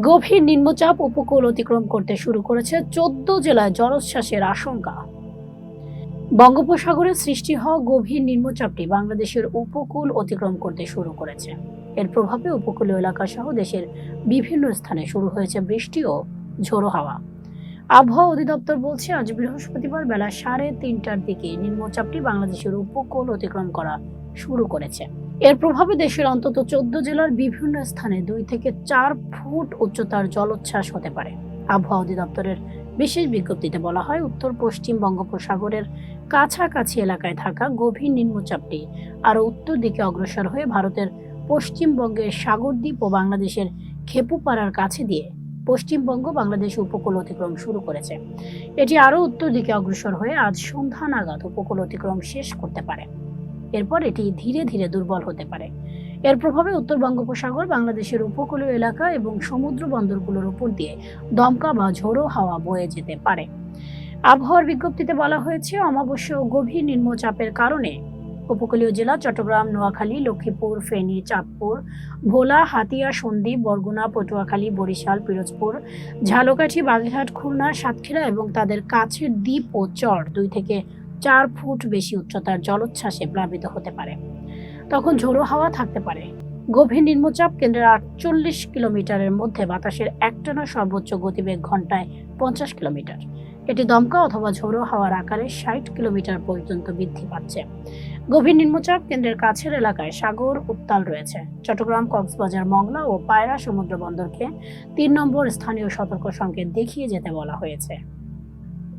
গভীর নিম্নচাপ উপকূল অতিক্রম করতে শুরু করেছে চোদ্দ জেলায় জলোচ্ছ্বাসের আশঙ্কা। বঙ্গোপসাগরে সৃষ্টি হওয়া গভীর নিম্নচাপটি বাংলাদেশের উপকূল অতিক্রম করতে শুরু করেছে। এর প্রভাবে উপকূলীয় এলাকা সহ দেশের বিভিন্ন স্থানে শুরু হয়েছে বৃষ্টি ও ঝোড়ো হাওয়া। আবহাওয়া অধিদপ্তর বলছে, আজ বৃহস্পতিবার বেলা সাড়ে তিনটার দিকে নিম্নচাপটি বাংলাদেশের উপকূল অতিক্রম করা শুরু করেছে। এর প্রভাবে দেশের অন্তত চোদ্দ জেলার বিভিন্ন স্থানে দুই থেকে চার ফুট উচ্চতার জলোচ্ছ্বাস হতে পারে। আবহাওয়া অধিদপ্তরের বিশেষ বিজ্ঞপ্তিতে বলা হয়, উত্তর পশ্চিম বঙ্গোপসাগরের কাছাকাছি এলাকায় থাকা গভীর নিম্নচাপটি আরও উত্তর দিকে অগ্রসর হয়ে ভারতের পশ্চিমবঙ্গের সাগরদ্বীপ ও বাংলাদেশের খেপুপাড়ার কাছে দিয়ে পশ্চিমবঙ্গ বাংলাদেশ উপকূল অতিক্রম শুরু করেছে। এটি আরও উত্তর দিকে অগ্রসর হয়ে আজ সন্ধ্যা নাগাদ উপকূল অতিক্রম শেষ করতে পারে। এরপর এটি ধীরে ধীরে দুর্বল হতে পারে। এর প্রভাবে উত্তর বঙ্গোপসাগর বাংলাদেশের উপকূলীয় এলাকা এবং সমুদ্র বন্দরগুলোর উপর দিয়ে দমকা বা ঝোড়ো হাওয়া বয়ে যেতে পারে। আবহাওয়ার বিজ্ঞপ্তিতে বলা হয়েছে, অমাবস্যা গভীর নিম্নচাপের কারণে উপকূলীয় জেলা চট্টগ্রাম, নোয়াখালী, লক্ষ্মীপুর, ফেনী, চাঁদপুর, ভোলা, হাতিয়া, সন্দ্বীপ, বরগুনা, পটুয়াখালী, বরিশাল, পিরোজপুর, ঝালকাঠি, বাগেরহাট, খুলনা, সাতক্ষীরা এবং তাদের কাছের দ্বীপ ও চর দুই থেকে চার ফুট বেশি উচ্চতার জলোচ্ছ্বাসে প্লাবিত হতে পারে। তখন ঝোড়ো হাওয়া থাকতে পারে। গভীর নিম্নচাপ কেন্দ্রের আটচল্লিশ কিলোমিটারের মধ্যে বাতাসের একটানা সর্বোচ্চ গতিবেগ ঘন্টায় পঞ্চাশ কিলোমিটার। এটি দমকা অথবা ঝোড়ো হাওয়ার আকারে ষাট কিলোমিটার পর্যন্ত বৃদ্ধি পাচ্ছে। গভীর নিম্নচাপ কেন্দ্রের কাছের এলাকায় সাগর উত্তাল রয়েছে। চট্টগ্রাম, কক্সবাজার, মংলা ও পায়রা সমুদ্র বন্দরকে তিন নম্বর স্থানীয় সতর্ক সংকেত দেখিয়ে যেতে বলা হয়েছে।